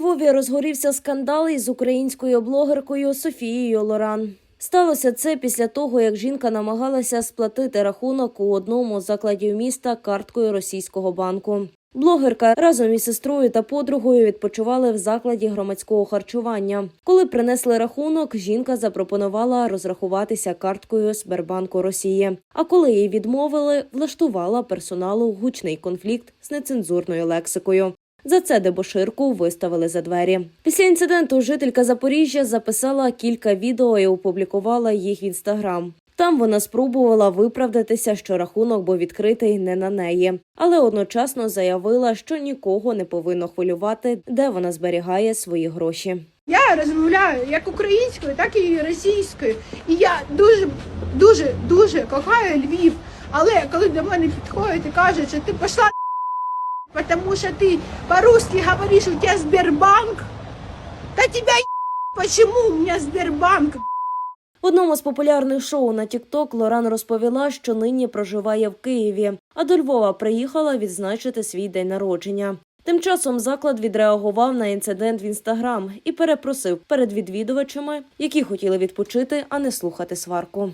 Львові розгорівся скандал із українською блогеркою Софією Лоран. Сталося це після того, як жінка намагалася сплатити рахунок у одному з закладів міста карткою російського банку. Блогерка разом із сестрою та подругою відпочивали в закладі громадського харчування. Коли принесли рахунок, жінка запропонувала розрахуватися карткою Сбербанку Росії. А коли їй відмовили, влаштувала персоналу гучний конфлікт з нецензурною лексикою. За це дебоширку виставили за двері. Після інциденту жителька Запоріжжя записала кілька відео і опублікувала їх в інстаграм. Там вона спробувала виправдатися, що рахунок був відкритий не на неї, але одночасно заявила, що нікого не повинно хвилювати, де вона зберігає свої гроші. Я розмовляю як українською, так і російською. І я дуже, дуже, дуже кохаю Львів. Але коли до мене підходять і кажуть, що ти пішла, тому що ти по-русски говориш, у тебе Сбербанк, та тебе почему у мене Сбербанк? В одному з популярних шоу на TikTok Лоран розповіла, що нині проживає в Києві, а до Львова приїхала відзначити свій день народження. Тим часом заклад відреагував на інцидент в інстаграм і перепросив перед відвідувачами, які хотіли відпочити, а не слухати сварку.